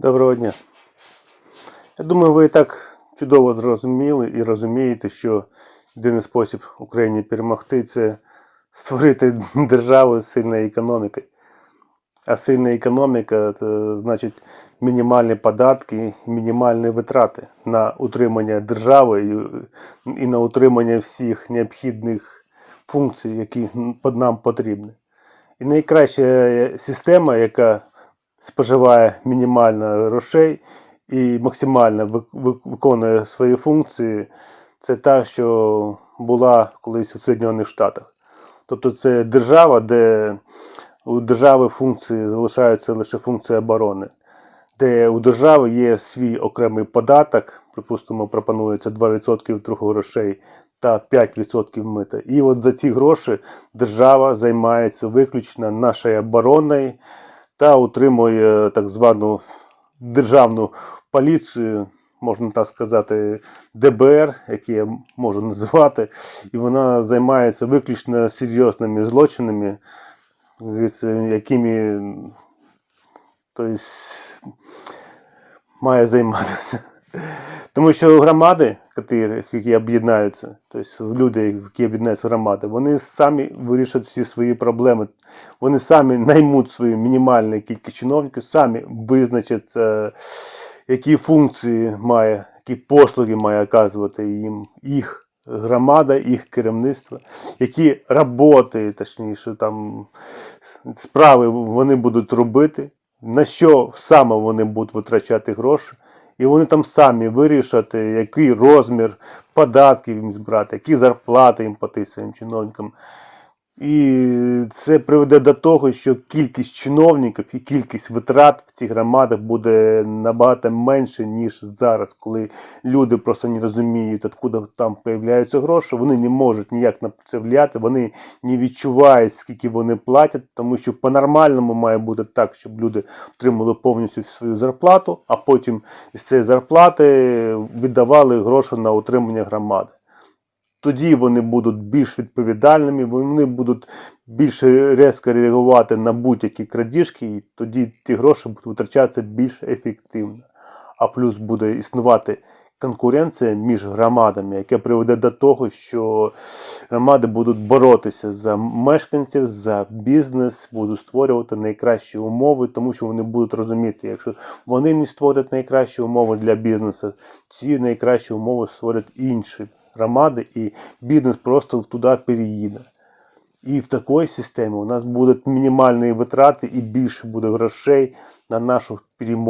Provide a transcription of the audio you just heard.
Доброго дня. Я думаю, ви і так чудово зрозуміли і розумієте, що єдиний спосіб Україні перемогти це створити державу з сильною економікою. А сильна економіка це значить мінімальні податки, мінімальні витрати на утримання держави і, на утримання всіх необхідних функцій, які нам потрібні. І найкраща система, яка споживає мінімально грошей і максимально ви- ви- виконує свої функції, це та, що була колись у Соєдинених Штатах. Тобто це держава, де у держави функції залишаються лише функції оборони, де у держави є свій окремий податок, припустимо, пропонується 2% від трохи грошей та 5% мита. І от за ці гроші держава займається виключно нашою обороною та утримує так звану державну поліцію, можна так сказати, ДБР, яке я можу називати, і вона займається виключно серйозними злочинами, якими тобто, має займатися. Тому що громади, які- об'єднаються, тобто люди, які об'єднаються громади, вони самі вирішать всі свої проблеми. Вони самі наймуть свою мінімальну кількість чиновників, самі визначать, е, які функції має, які послуги має оказувати їм їх громада, їх керівництво, які роботи, точніше, там справи вони будуть робити, на що саме вони будуть витрачати гроші. І вони там самі вирішать, який розмір податків їм збирати, які зарплати їм платити своїм чиновникам. І це приведе до того, що кількість чиновників і кількість витрат в цих громадах буде набагато менше, ніж зараз, коли люди просто не розуміють, откуда там появляються гроші, вони не можуть ніяк на це впливати, вони не відчувають, скільки вони платять, тому що по-нормальному має бути так, щоб люди отримали повністю свою зарплату, а потім із цієї зарплати віддавали гроші на утримання громади тоді вони будуть більш відповідальними, вони будуть більш різко реагувати на будь-які крадіжки, і тоді ті гроші будуть витрачатися більш ефективно. А плюс буде існувати конкуренція між громадами, яка приведе до того, що громади будуть боротися за мешканців, за бізнес, будуть створювати найкращі умови, тому що вони будуть розуміти, якщо вони не створять найкращі умови для бізнесу, ці найкращі умови створять інші громади, і бізнес просто туди переїде. І в такій системі у нас будуть мінімальні витрати і більше буде грошей на нашу перемогу.